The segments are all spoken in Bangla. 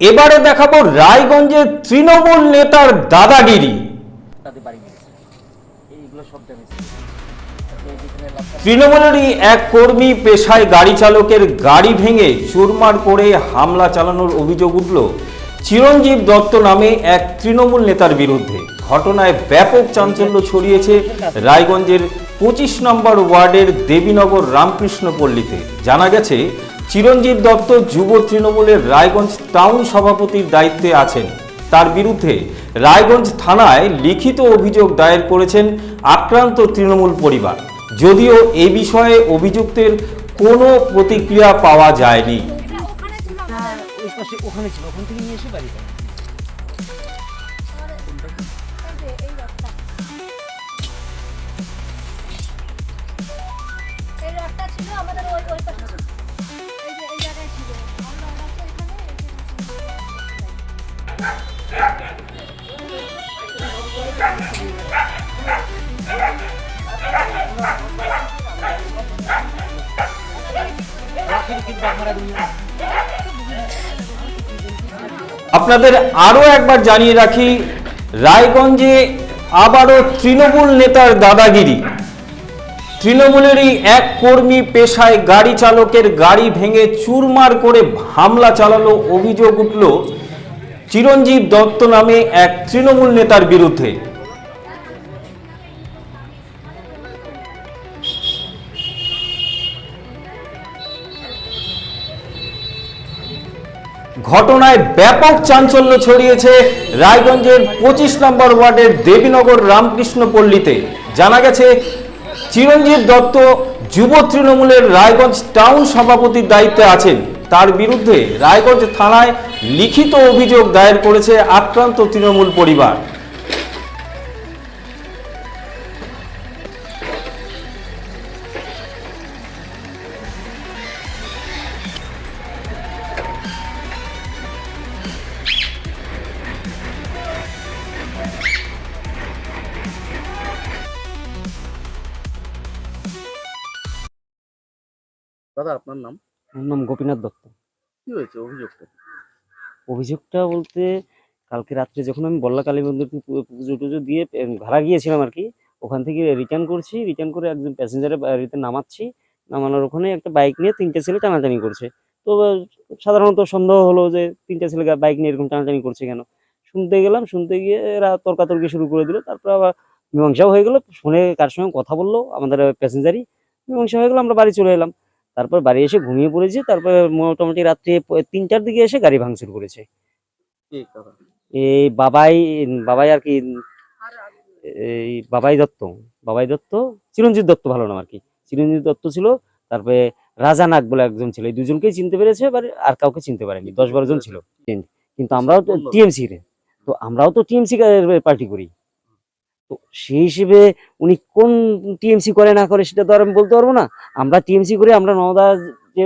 এবারে দেখাবো রায়গঞ্জের তৃণমূল নেতার দাদাগিরি। তৃণমূলেরই এক কর্মী পেশায় গাড়ি চালকের গাড়ি ভেঙে চুরমার করে হামলা চালানোর অভিযোগ উঠল। চিরঞ্জীব দত্ত নামে এক তৃণমূল নেতার বিরুদ্ধে। ঘটনায় ব্যাপক চাঞ্চল্য ছড়িয়েছে রায়গঞ্জের পঁচিশ নম্বর ওয়ার্ডের দেবীনগর রামকৃষ্ণ পল্লীতে জানা গেছে চিরঞ্জীব দত্ত যুব তৃণমূলের রায়গঞ্জ টাউন সভাপতির দায়িত্বে আছেন। তার বিরুদ্ধে রায়গঞ্জ থানায় লিখিত অভিযোগ দায়ের করেছেন আক্রান্ত তৃণমূল পরিবার। যদিও এ বিষয়ে অভিযুক্তের কোনো প্রতিক্রিয়া পাওয়া যায়নি। ওখানে ছিল, ওখান থেকে নিয়ে এসে বাড়িতে আপনাদের আরও একবার জানিয়ে রাখি, রায়গঞ্জে আবারও তৃণমূল নেতার দাদাগিরি। তৃণমূলেরই এক কর্মী পেশায় গাড়ি চালকের গাড়ি ভেঙে চুরমার করে হামলা চালানো অভিযোগ উঠল চিরঞ্জীব দত্ত নামে এক তৃণমূল নেতার বিরুদ্ধে। ঘটনায় ব্যাপক চাঞ্চল্য ছড়িয়েছে রায়গঞ্জের পঁচিশ নম্বর ওয়ার্ডের দেবীনগর রামকৃষ্ণ পল্লীতে। জানা গেছে, চিরঞ্জীব দত্ত যুব তৃণমূলের রায়গঞ্জ টাউন সভাপতির দায়িত্বে আছেন। তার বিরুদ্ধে রায়গঞ্জ থানায় লিখিত অভিযোগ দায়ের করেছে আক্রান্ত তৃণমূল পরিবার। দাদা আপনার নাম? আমার নাম গোপীনাথ দত্ত। কি হয়েছে অভিযোগটা? অভিযোগটা বলতে কালকে রাত্রে যখন আমি বল্লা কালী মন্দির পুজো টুজো দিয়ে ভাড়া গিয়েছিলাম আর কি ওখান থেকে রিটার্ন করছি রিটার্ন করে একজন প্যাসেঞ্জারের বাড়িতে নামাচ্ছি। নামানোর ওখানে একটা বাইক নিয়ে তিনটে ছেলে টানাটানি করছে। তো সাধারণত সন্দেহ হলো যে তিনটে ছেলে বাইক নিয়ে এরকম টানাটানি করছে কেন? শুনতে গেলাম শুনতে গিয়ে এরা তর্কাতর্কি শুরু করে দিল। তারপর আবার মীমাংসাও হয়ে গেলো ফোনে কার সঙ্গে কথা বলল আমাদের প্যাসেঞ্জারই মীমাংসা হয়ে গেলো আমরা বাড়ি চলে এলাম। তারপর বাড়ি এসে ঘুমিয়ে পড়েছে তারপর মোটামুটি রাত্রে তিনটার দিকে এসে গাড়ি ভাঙচুর করেছে। এই বাবাই বাবাই আর কি এই বাবাই দত্ত বাবাই দত্ত চিরঞ্জিত দত্ত ভালো নাম আর কি। চিরঞ্জিত দত্ত ছিল তারপরে রাজা নাগ বলে একজন ছিল। এই দুজনকেই চিনতে পেরেছে এবার আর কাউকে চিনতে পারেনি। দশ বারো জন ছিল। কিন্তু আমরাও তো টিএমসি রে তো আমরাও তো টিএমসি পার্টি করি। তো সেই হিসেবে উনি কোন টিএমসি করে না করে সেটা তো আর আমি বলতে পারব না। আমরা টিএমসি করি আমরা নওদা যে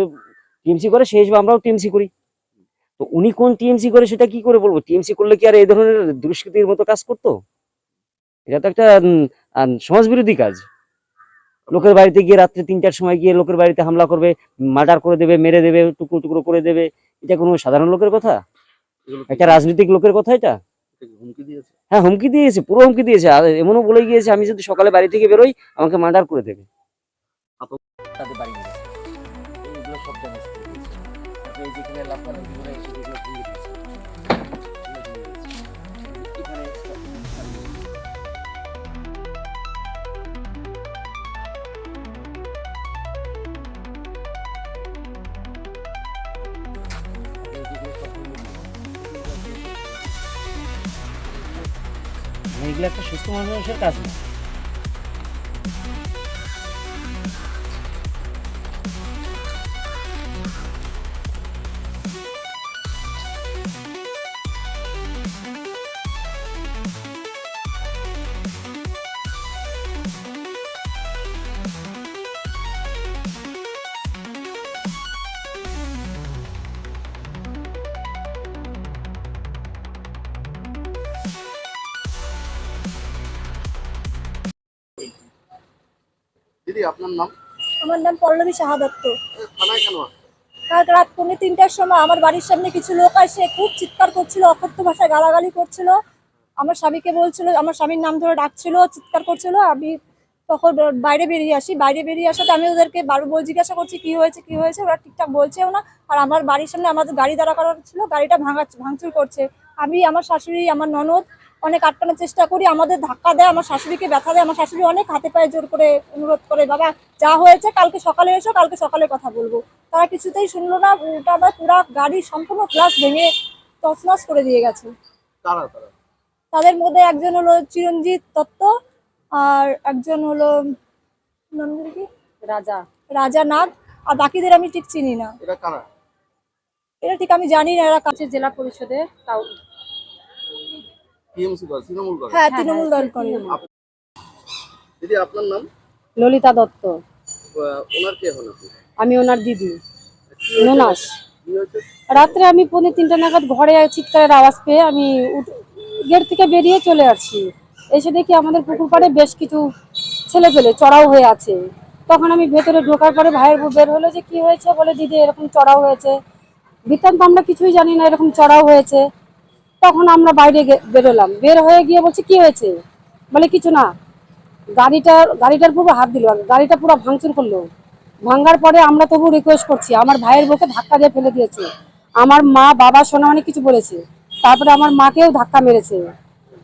টিএমসি করে সেই হিসেবে আমরাও টিএমসি করি। তো উনি কোন টিএমসি করে সেটা কি করে বলব? টিএমসি করলে কি আর এই ধরনের দুষ্কৃতির মতো কাজ করতো? এটা তো একটা সমাজ বিরোধী কাজ। লোকের বাড়িতে গিয়ে রাত্রে তিনটার সময় গিয়ে লোকের বাড়িতে হামলা করবে মার্ডার করে দেবে মেরে দেবে টুকরো টুকরো করে দেবে এটা কোনো সাধারণ লোকের কথা? একটা রাজনৈতিক লোকের কথা এটা? হ্যাঁ হুমকি দিয়েছে পুরো হুমকি দিয়েছে। আর এমনও বলে গিয়েছে আমি যদি সকালে বাড়ি থেকে বেরোই আমাকে মার্ডার করে দেবে। তাদের বাড়ি এইগুলো সব এই যেখানে লাফানো এগুলো একটা সুস্থ মানুষের কাজ না। দিদি আপনার নাম? আমার নাম পল্লবী সাহা দত্ত। থানায় কেন কাল রাত পৌনে তিনটার সময় আমার বাড়ির সামনে কিছু লোক এসে খুব চিৎকার করছিল অকথ্য ভাষায় গালাগালি করছিল। আমার স্বামীকে বলছিল আমার স্বামীর নাম ধরে ডাকছিল চিৎকার করছিল। আমি তখন বাইরে বেরিয়ে আসি। বাইরে বেরিয়ে আসাতে আমি ওদেরকে বারো বল জিজ্ঞাসা করছি কি হয়েছে কি হয়েছে? ওরা ঠিকঠাক বলছেও না। আর আমার বাড়ির সামনে আমাদের গাড়ি দাঁড়া করানো ছিল গাড়িটা ভাঙা ভাঙচুর করছে। আমি আমার শাশুড়ি আমার ননদ অনেক আটকানোর চেষ্টা করি আমাদের ধাক্কা দেয় আমার শাশুড়িকে ব্যথা দেয় আমার শাশুড়ি অনেক হাতে পায়ে জোর করে অনুরোধ করে বাবা যা হয়েছে কালকে সকালে এসো কালকে সকালে কথা বলব। তারা কিছুতেই শুনলো না ওটা আমার পুরো গাড়ি সম্পূর্ণ গ্লাস ভেঙে তছনছ করে দিয়ে গেছে। তাদের মধ্যে একজন হলো চিরঞ্জিত দত্ত আর একজন হলো নাম কি? রাজা। রাজা নাগ আর বাকিদের আমি ঠিক চিনি না। এরা এটা ঠিক আমি জানি না এরা কাছে জেলা পরিষদে তাও টিএমসি করে তৃণমূল করে? হ্যাঁ তৃণমূল দল করে। দিদি আপনার নাম? ললিতা দত্ত। ওনার কে হন আপনি? আমি ওনার দিদি। নোনাস। রাত্রে আমি পৌনে তিনটা নাগাদ ঘরে চিৎকারের আওয়াজ পেয়ে আমি গেট থেকে বেরিয়ে চলে আসছি। এসে দেখি আমাদের পুকুর পাড়ে বেশ কিছু ছেলে পেলে চড়াও হয়ে আছে। তখন আমি ভেতরে ঢোকার পরে ভাইয়ের বের হলো যে কি হয়েছে? বলে দিদি এরকম চড়াও হয়েছে। বৃত্তান্ত আমরা কিছুই জানি না এরকম চড়াও হয়েছে। তখন আমরা বাইরে বেরোলাম। বের হয়ে গিয়ে বলছি কি হয়েছে? বলে কিছু না। গাড়িটার গাড়িটার পুরো হাত দিল। গাড়িটা পুরো ভাঙচুর করল। ভাঙার পরে আমরা তবু রিকোয়েস্ট করছি। আমার ভাইয়ের বুকে ধাক্কা দিয়ে ফেলে দিয়েছে। আমার মা বাবা সোনা অনেক কিছু বলেছে। তারপরে আমার মাকেও ধাক্কা মেরেছে।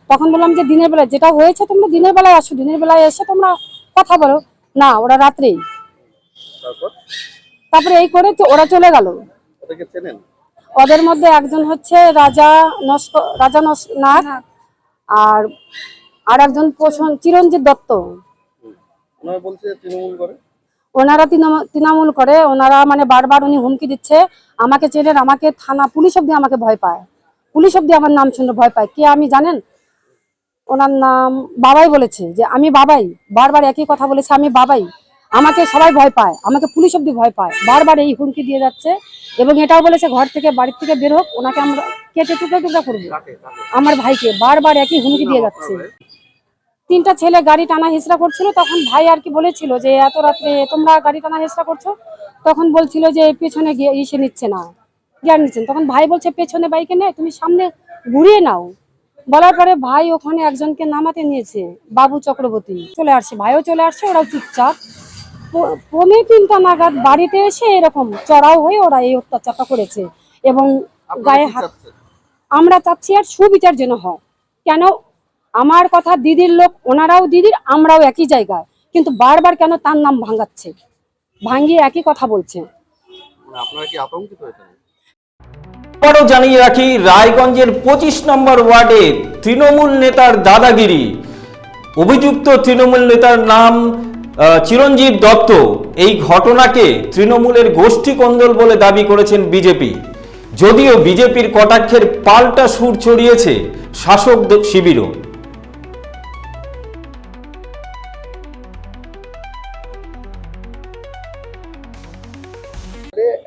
তখন বললাম যে দিনের বেলায় যেটা হয়েছে তোমরা দিনের বেলায় আসো। দিনের বেলায় এসে তোমরা কথা বলো। না ওরা রাত্রেই। তারপর? তারপরে এই করে ওরা চলে গেল। ওদের মধ্যে একজন হচ্ছে রাজা নস্ক রাজা নস নাগ আর আর একজন পোষণ চিরঞ্জিত দত্ত। ওনারা তৃণমূল করে। ওনারা তৃণমূল তৃণমূল করে ওনারা মানে বারবার উনি হুমকি দিচ্ছে আমাকে চেনেন আমাকে থানা পুলিশ অব্দি আমাকে ভয় পায়। পুলিশ অব্দি আমার নাম শুনে ভয় পায়। কে আমি জানেন? ওনার নাম বাবাই বলেছে যে আমি বাবাই। বারবার একই কথা বলেছে আমি বাবাই। আমাকে সবাই ভয় পায় আমাকে পুলিশ অব্দি ভয় পায়। বারবার এই হুমকি দিয়ে যাচ্ছে। এবং এটাও বলেছে ঘর থেকে বাড়ির থেকে বের হোক, ওনাকে আমরা কেটে টুকরো টুকরা করব। আমার ভাইকে বারবার একই হুমকি দিয়ে যাচ্ছে। তিনটা ছেলে গাড়ি টানা হেসরা করছিল, তখন ভাই আর কি বলেছিল যে, এত রাত্রে তোমরা গাড়ি টানা হেসরা করছ? তখন বলছিল যে, পেছনে গিয়ে ইসে নিচ্ছে না। গিয়ার নিচ্ছেন। তখন ভাই বলছে, পেছনে বাইকে নে, তুমি সামনে ঘুরিয়ে নাও। বলার পরে ভাই ওখানে একজনকে নামাতে নিয়েছে, বাবু চক্রবর্তী। চলে আসছে, ভাইও চলে আসছে, ওরাও চুপচাপ। পৌনে তিনটা নাগাদ বাড়িতে এসে এরকম চড়াও হয়ে ওরা এই অত্যাচারটা করেছে এবং গায়ে হাত আমরা চাচ্ছি আর সুবিচার যেন হয়। কেন? আমার কথা দিদির লোক ওনারাও দিদির আমরাও একই জায়গায়। কিন্তু বারবার কেন তার নাম ভাঙাচ্ছে? ভাঙিয়ে একই কথা বলছে। মানে আবারও জানিয়ে রাখি রায়গঞ্জের পঁচিশ নম্বর ওয়ার্ডে তৃণমূল নেতার দাদাগিরি। অভিযুক্ত তৃণমূল নেতার নাম চিরঞ্জীব দত্ত এই ঘটনাকে তৃণমূলের গোষ্ঠী কন্দল বলে দাবি করেছেন বিজেপি। যদিও বিজেপির কটাক্ষের পাল্টা সুর ছড়িয়েছে শাসক শিবিরও।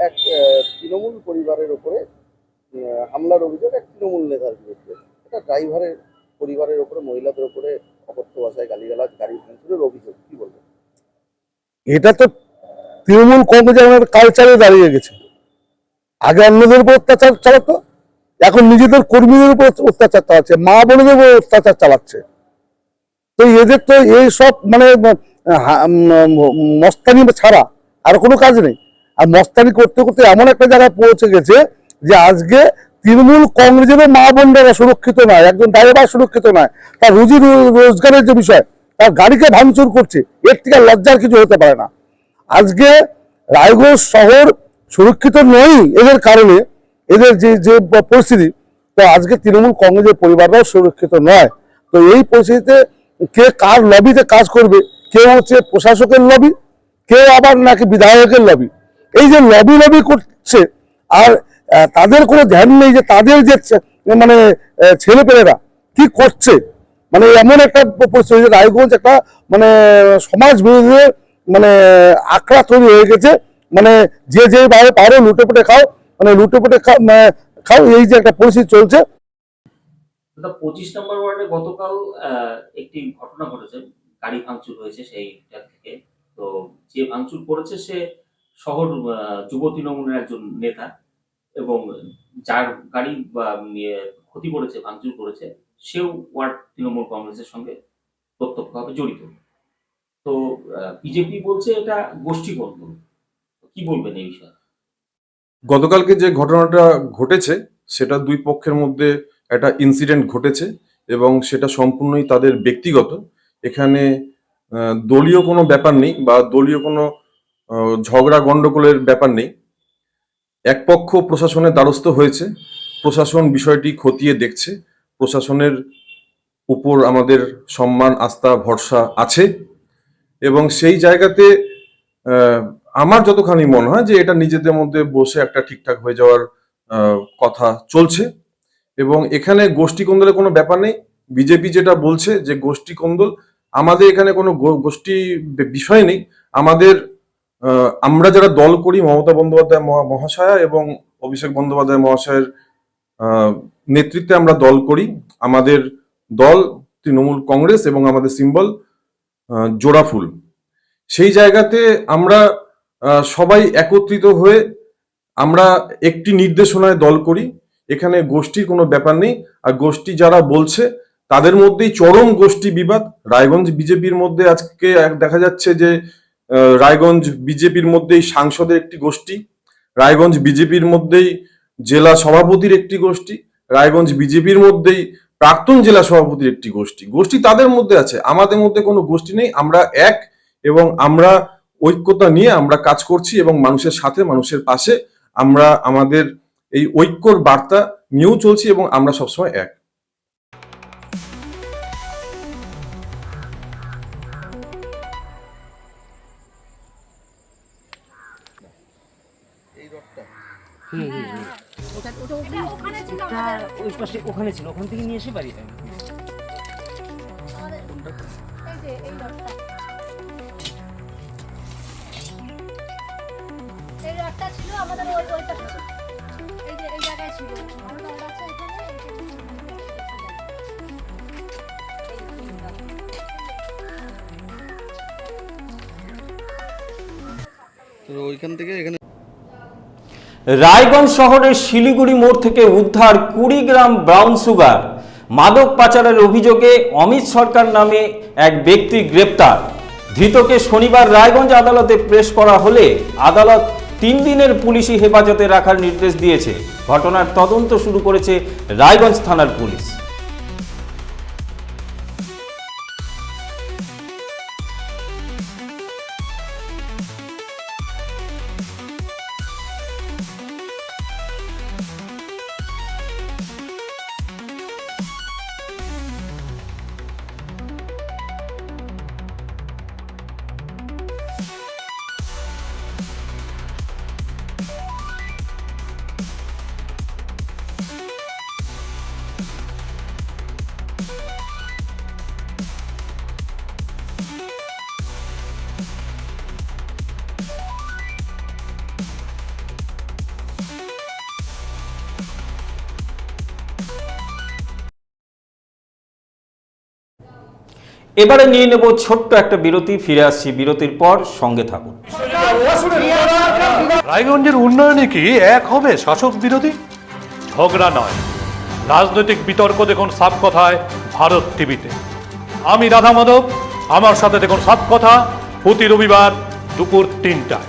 এক তৃণমূল পরিবারের উপরে আহ, হামলার অভিযোগ এক তৃণমূল নেতার বিরুদ্ধে এটা ড্রাইভারের পরিবারের উপরে মহিলাদের উপরে অকথ্য ভাষায় গালিগালাজ গাড়ি ভাঙচুরের অভিযোগ কি বলবেন? এটা তো তৃণমূল কংগ্রেসের আমাদের কালচারে দাঁড়িয়ে গেছে। আগে অন্যদের উপর অত্যাচার চালাতো, এখন নিজেদের কর্মীদের উপর অত্যাচার চালাচ্ছে, মা বোনদের উপর অত্যাচার চালাচ্ছে। তো এদের তো এই সব মানে মস্তানি ছাড়া আর কোনো কাজ নেই। আর মস্তানি করতে করতে এমন একটা জায়গায় পৌঁছে গেছে যে আজকে তৃণমূল কংগ্রেসেরও মা বোনরা সুরক্ষিত নয়, একজন ড্রাইভার সুরক্ষিত নয়। তার রুজি, রোজগারের যে বিষয় তার গাড়িকে ভাঙচুর করছে, এর থেকে লজ্জার কিছু হতে পারে না। আজকে রায়গঞ্জ শহর সুরক্ষিত নয় এদের কারণে, এদের যে যে পরিস্থিতি, তো আজকে তৃণমূল কংগ্রেসের পরিবাররাও সুরক্ষিত নয়। তো এই পরিস্থিতিতে কে কার লবিতে কাজ করবে কেউ হচ্ছে প্রশাসকের লবি কেউ আবার নাকি বিধায়কের লবি? এই যে লবি লবি করছে, আর তাদের কোনো ধ্যান নেই যে তাদের যে মানে ছেলেপেলেরা কি করছে? মানে এমন একটা পরিস্থিতি রায়গঞ্জ একটা মানে সমাজ বিরোধীদের মানে আঁকড়া তৈরি হয়ে গেছে। মানে যে যেভাবে পারো লুটে পুটে খাও মানে লুটে পুটে মানে খাও এই যে একটা পরিস্থিতি চলছে। পঁচিশ নম্বর ওয়ার্ডে গতকাল আহ, একটি ঘটনা ঘটেছে। গাড়ি ভাঙচুর হয়েছে সেইটা থেকে। তো যে ভাঙচুর করেছে সে শহর আহ, যুব তৃণমূলের একজন নেতা এবং যার গাড়ি ইয়ে ক্ষতি করেছে, ভাঙচুর করেছে, সেও ওয়ার্ড তৃণমূল কংগ্রেসের সঙ্গে প্রত্যক্ষভাবে জড়িত। তো বিজেপি বলছে এটা গোষ্ঠী কন্দল কি বলবেন এই বিষয়ে? গতকালকে যে ঘটনাটা ঘটেছে, সেটা দুই পক্ষের মধ্যে একটা ইনসিডেন্ট ঘটেছে এবং সেটা সম্পূর্ণই তাদের ব্যক্তিগত। এখানে দলীয় কোনো ব্যাপার নেই বা দলীয় কোনো ঝগড়া গণ্ডগোলের ব্যাপার নেই। এক পক্ষ প্রশাসনের দ্বারস্থ হয়েছে। প্রশাসন বিষয়টি খতিয়ে দেখছে। প্রশাসনের উপর আমাদের সম্মান, আস্থা, ভরসা আছে এবং সেই জায়গাতে আমার যতখানি মনে হয় যে এটা নিজেদের মধ্যে বসে একটা ঠিকঠাক হয়ে যাওয়ার কথা চলছে এবং এখানে গোষ্ঠী কোন্দলের কোনো ব্যাপার নেই। বিজেপি যেটা বলছে যে গোষ্ঠী কোন্দল আমাদের এখানে কোনো গোষ্ঠী বিষয় নেই। আমাদের আমরা যারা দল করি, মমতা বন্দ্যোপাধ্যায় মহা- মহাশয়া এবং অভিষেক বন্দ্যোপাধ্যায় মহাশয়ের নেতৃত্বে আমরা দল করি। আমাদের দল তৃণমূল কংগ্রেস এবং আমাদের সিম্বল জোড়া ফুল। সেই জায়গাতে আমরা সবাই একত্রিত হয়ে আমরা একটি নির্দেশনায় দল করি। এখানে গোষ্ঠীর কোনো ব্যাপার নেই। আর গোষ্ঠী যারা বলছে, তাদের মধ্যেই চরম গোষ্ঠী বিবাদ। রায়গঞ্জ বিজেপির মধ্যে আজকে দেখা যাচ্ছে যে রায়গঞ্জ বিজেপির মধ্যেই সাংসদের একটি গোষ্ঠী। রায়গঞ্জ বিজেপির মধ্যেই জেলা সভাপতির একটি গোষ্ঠী রায়গঞ্জ বিজেপির মধ্যেই প্রাক্তন জেলা সভাপতির একটি গোষ্ঠী। গোষ্ঠী তাদের মধ্যে আছে আমাদের মধ্যে কোনো গোষ্ঠী নেই আমরা এক এবং আমরা ঐক্যতা নিয়ে আমরা কাজ করছি এবং মানুষের সাথে মানুষের পাশে আমরা আমাদের এই ঐক্যর বার্তা নিয়েও চলছি এবং আমরা সবসময় এক। এই রথটা। ওই পাশে ওখানে ছিল ওখান থেকে নিয়ে এসে বাড়িতে এই রথটা ছিল আমাদের ওই ওই পাশে ছিল। এই যে এই জায়গায় ছিল। আমার রথ আছে এখানে এই যে তো ওইখান থেকে এখানে রায়গঞ্জ শহরের শিলিগুড়ি মোড় থেকে উদ্ধার কুড়ি গ্রাম ব্রাউন সুগার। মাদক পাচারের অভিযোগে অমিত সরকার নামে এক ব্যক্তি গ্রেপ্তার। ধৃতকে শনিবার রায়গঞ্জ আদালতে প্রেশ করা হলে আদালত তিন দিনের পুলিশি হেফাজতে রাখার নির্দেশ দিয়েছে। ঘটনার তদন্ত শুরু করেছে রায়গঞ্জ থানার পুলিশ। এবারে নিয়ে নেব ছোট্ট একটা বিরতি, ফিরে আসছি বিরতির পর সঙ্গে থাকুন। রায়গঞ্জের উন্নয়নে কি এক হবে শাসক বিরোধী? ঝগড়া নয়। রাজনৈতিক বিতর্ক দেখুন সাপ কথায় ভারত টিভিতে। আমি রাধা মাধব, আমার সাথে দেখুন সাপ কথা প্রতি রবিবার দুপুর তিনটায়।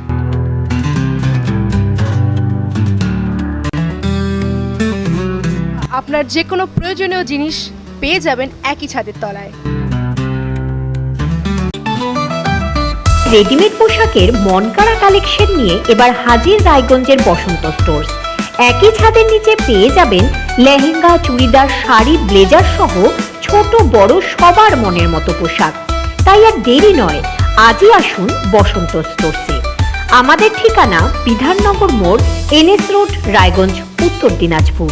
আপনার যে কোনো প্রয়োজনীয় জিনিস পেয়ে যাবেন একই ছাদের তলায়। রেডিমেড পোশাকের মনকাড়া কালেকশন নিয়ে এবার হাজির রায়গঞ্জের বসন্ত স্টোর্স একই ছাদের নিচে পেয়ে যাবেন লেহেঙ্গা, চুড়িদার, শাড়ি, ব্লেজার সহ ছোট বড় সবার মনের মতো পোশাক। তাই আর দেরি নয়, আজই আসুন বসন্ত স্টোরসে আমাদের ঠিকানা বিধাননগর মোড়, এনএস রোড, রায়গঞ্জ, উত্তর দিনাজপুর।